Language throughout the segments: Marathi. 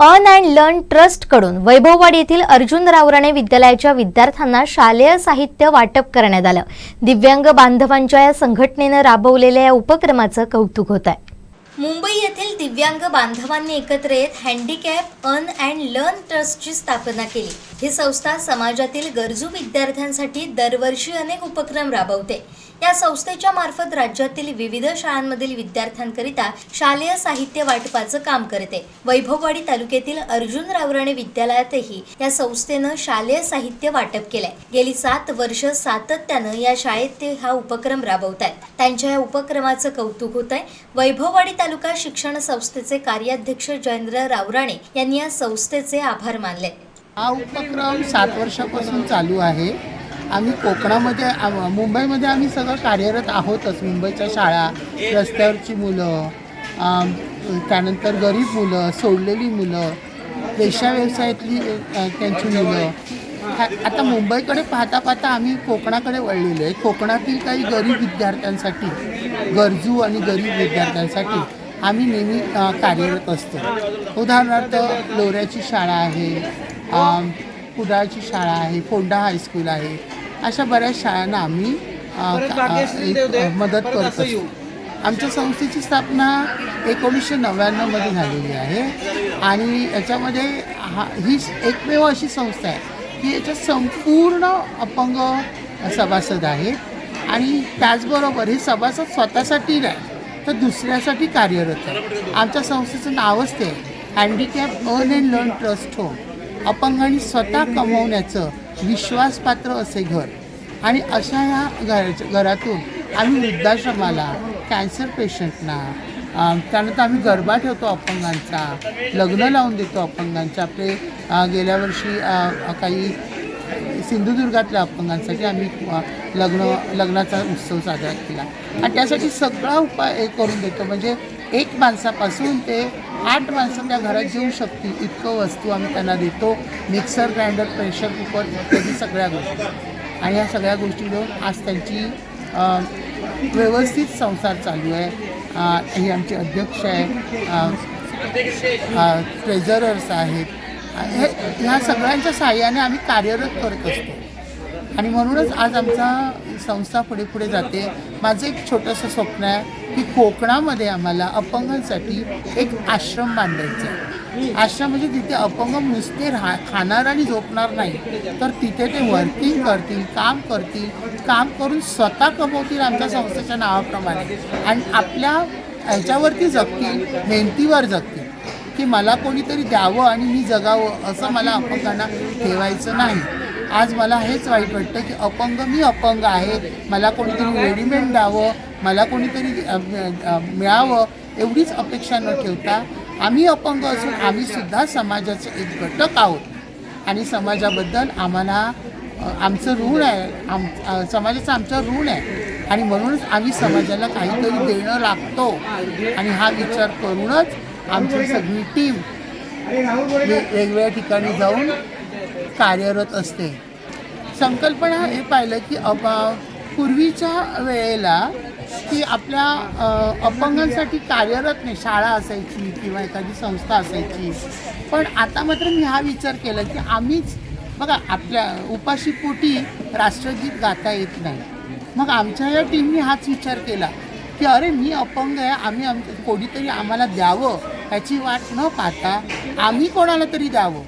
अर्न अँड लर्न ट्रस्टकडून वैभववाडी येथील अर्जुन रावराणे विद्यालयाच्या विद्यार्थ्यांना शालेय साहित्य वाटप करण्यात आलं. दिव्यांग बांधवांच्या या संघटनेनं राबवलेल्या या उपक्रमाचं कौतुक होत आहे मुंबई येथील दिव्यांग बांधवांनी एकत्र येत हँडिकॅप अर्न अँड लर्न ट्रस्टची स्थापना केली. ही संस्था समाजातील गरजू विद्यार्थ्यांसाठी दरवर्षी अनेक उपक्रम राबवते. या संस्थेच्या मार्फत राज्यातील विविध शाळांमधील विद्यार्थ्यांकरिता शालेय साहित्य वाटपाचं काम करते वैभववाडी तालुक्यातील अर्जुन रावराणे विद्यालयातही या संस्थेनं शालेय साहित्य वाटप केलंय. गेली सात वर्ष सातत्यानं या शाळेत ते हा उपक्रम राबवत आहेत. त्यांच्या या उपक्रमाचं कौतुक होत आहे. वैभववाडी तालुका शिक्षण संस्थेचे कार्याध्यक्ष जयेंद्र रावराणे यांनी या संस्थेचे आभार मानले हा उपक्रम सात वर्षापासून चालू आहे. आम्ही कोकणामध्ये आम- मुंबईमध्ये आम्ही सगळं कार्यरत आहोतच. मुंबईच्या शाळा रस्त्यावरची मुलं आम, त्यानंतर गरीब मुलं सोडलेली मुलं पेशा व्यवसायातली अ, त्यांची मुलं. हा- आता मुंबईकडे पाहता पाहता आम्ही कोकणाकडे वळलेलो आहे. कोकणातील काही गरीब विद्यार्थ्यांसाठी गरजू आणि गरीब विद्यार्थ्यांसाठी आम्ही नेहमी अ, कार्यरत असतो. उदाहरणार्थ लोऱ्याची शाळा आहे अम, कुडाळची शाळा आहे फोंडा हायस्कूल आहे. अशा बऱ्याच शाळांना आम्ही मदत करत आमच्या संस्थेची स्थापना एकोणीसशे नव्याण्णवमध्ये झालेली आहे. आणि याच्यामध्ये हा ही एकमेव अशी संस्था आहे की याच्यात संपूर्ण अपंग सभासद आहेत. आणि त्याचबरोबर हे सभासद स्वतःसाठी नाही तर दुसऱ्यासाठी कार्यरत आहे आमच्या संस्थेचं नावच ते handicap earn and learn trust home अपंगांनी स्वतः कमवण्याचं विश्वासपात्र असे घर. आणि अशा ह्या घराच्या घरातून आम्ही वृद्धाश्रमाला कॅन्सर पेशंटना त्यानंतर आम्ही गरबा ठेवतो अपंगांचा लग्न लावून देतो अपंगांचा. आपले गेल्या वर्षी काही सिंधुदुर्गातल्या अपंगांसाठी आम्ही लग्न लग्नाचा उत्सव साजरा केला. आणि त्यासाठी सगळा उपाय हे करून देतो. म्हणजे एक माणसापासून ते आठ माणसं त्या घरात जेऊ शकतील इतकं वस्तू आम्ही त्यांना देतो. मिक्सर ग्राइंडर प्रेशर कुकर इत्यादी सगळ्या गोष्टी. आणि या सगळ्या गोष्टी देऊन आज त्यांची व्यवस्थित संसार चालू आहे. हे ही अध्यक्ष आहे ट्रेझरर्स आहेत. हे ह्या सगळ्यांच्या सहाय्याने आम्ही कार्यरत करत असतो. आणि म्हणूनच आज आमचा संस्था पुढे पुढे जाते. माझं एक छोटंसं स्वप्न आहे. की कोकणामध्ये आम्हाला अपंगांसाठी एक आश्रम बांधायचा आहे. आश्रम म्हणजे तिथे अपंग नुसते राहा खाणार आणि झोपणार नाही. तर तिथे ते वर्किंग करतील काम करतील काम करून स्वतः कमवतील आमच्या संस्थेच्या नावाप्रमाणे. आणि आपल्या ह्याच्यावरती जगतील मेहनतीवर जगतील. की मला कोणीतरी द्यावं आणि मी जगावं असं मला अपंगांना ठेवायचं नाही. आज मला हेच वाईट वाटतं की अपंग मी अपंग आहे. मला कोणीतरी रेडीमेड द्यावं. मला कोणीतरी मिळावं एवढीच अपेक्षा न ठेवता आम्ही अपंग असून आम्हीसुद्धा समाजाचे एक घटक आहोत. आणि समाजाबद्दल आम्हाला आमचं ऋण आहे. आम समाजाचं आमचं ऋण आहे. आणि म्हणूनच आम्ही समाजाला काहीतरी देणं लागतो. आणि हा विचार करूनच आमची सगळी टीम वेगवेगळ्या ठिकाणी जाऊन कार्यरत असते. संकल्पना हे पाहिलं की अप पूर्वीच्या वेळेला की आपल्या अपंगांसाठी कार्यरत नाही शाळा असायची किंवा एखादी संस्था असायची. पण आता मात्र मी हा विचार केला की आम्हीच बघा आपल्या उपाशीपोटी राष्ट्रगीत गाता येत नाही. मग आमच्या या टीमने हाच विचार केला की अरे मी अपंग आहे आम्ही आम कोणीतरी आम्हाला द्यावं ह्याची वाट न पाहता आम्ही कोणाला तरी द्यावं.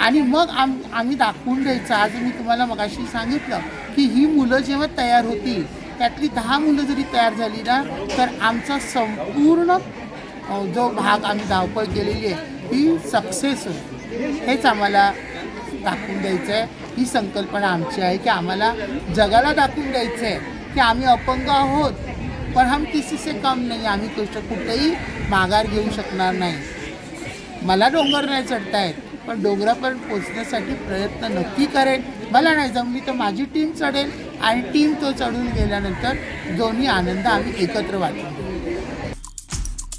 आणि मग आम आम्ही दाखवून द्यायचं. आज मी तुम्हाला मगाशी सांगितलं की ही मुलं जेव्हा तयार होतील त्यातली दहा मुलं जरी तयार झाली ना तर आमचा संपूर्ण जो भाग आम्ही धावपळ केलेली आहे ती सक्सेस होईल. हेच आम्हाला दाखवून द्यायचं आहे ही संकल्पना आमची आहे की आम्हाला जगाला दाखवून द्यायचं आहे की आम्ही अपंग आहोत पण हम किसी से कम नाही आम्ही कुठ कुठेही माघार घेऊ शकणार नाही. मला डोंगर नाही चढता येत पण डोंगरापर्यंत पोचण्यासाठी प्रयत्न नक्की करेन. मला नाही जमली तर माझी टीम चढेल. आणि टीम तो चढून गेल्यानंतर दोन्ही आनंद आम्ही एकत्र वाटतो.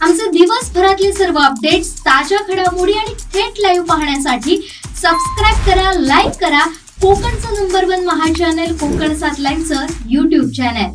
आमचे दिवसभरातले सर्व अपडेट्स ताज्या घडामोडी आणि थेट लाईव्ह पाहण्यासाठी सबस्क्राईब करा लाईक करा. कोकणचं number one Maha channel Konkan सात लाईव्हचं युट्यूब चॅनल